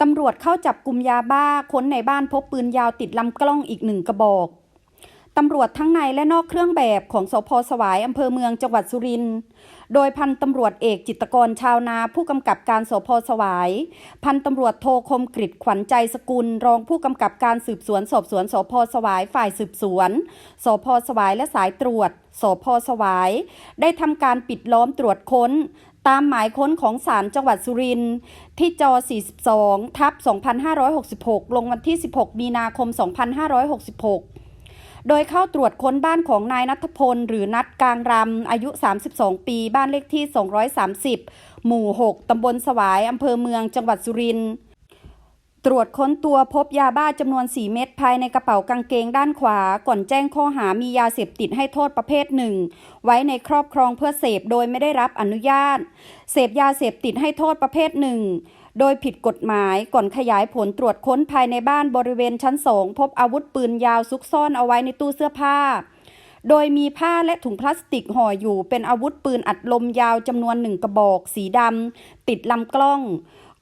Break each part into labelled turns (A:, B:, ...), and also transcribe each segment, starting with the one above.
A: ตำรวจเข้าจับกลุ่มยาบ้าค้นในบ้านพบปืนยาวติดลำกล้องอีกหนึ่งกระบอก ตำรวจทั้งในและนอกเครื่องแบบของสพสวายอำเภอเมืองจังหวัดสุรินทร์โดยพันตำรวจเอกจิตกรชาวนาผู้กำกับการสพสวาย พันตำรวจโทคมกริตขวัญใจสกุล รองผู้กำกับการสืบสวนสอบสวนสพสวายฝ่ายสืบสวนสพสวายและสายตรวจสพสวาย ได้ทำการปิดล้อมตรวจค้น ตามหมายค้นของศาลจังหวัดสุรินทร์ที่จอ 42 ทับ 2566 ลงวันที่ 16 มีนาคม 2566 โดยเข้าตรวจค้นบ้านของนายนัทพล หรือนัดกลางรำอายุ 32 ปี บ้านเลขที่ 230 หมู่ 6 ตำบลสวาย อำเภอเมือง จังหวัดสุรินทร์ ตรวจค้นตัวพบยาบ้าจำนวน 4 เม็ดภายในกระเป๋ากางเกงด้านขวา ก่อนแจ้งข้อหามียาเสพติดให้โทษประเภทหนึ่ง ไว้ในครอบครองเพื่อเสพโดยไม่ได้รับอนุญาต เสพยาเสพติดให้โทษประเภทหนึ่ง โดยผิดกฎหมายก่อนขยายผลตรวจค้นภายในบ้านบริเวณชั้นสองพบอาวุธปืนยาวซุกซ่อนเอาไว้ในตู้เสื้อผ้า โดยมีผ้าและถุงพลาสติกห่ออยู่เป็นอาวุธปืนอัดลมยาวจำนวนหนึ่งกระบอก สีดำติดลำกล้อง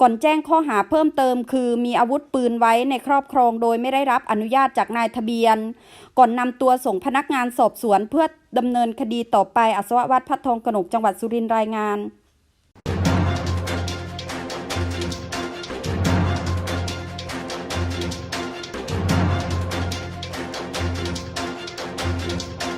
A: ก่อนแจ้งข้อหาเพิ่มเติม คือมีอาวุธปืนไว้ในครอบครองโดยไม่ได้รับอนุญาตจากนายทะเบียน ก่อนนำตัวส่งพนักงานสอบสวนเพื่อดำเนินคดีต่อไปอัศววัฒน์พัฒทองกนกจังหวัดสุรินทร์รายงาน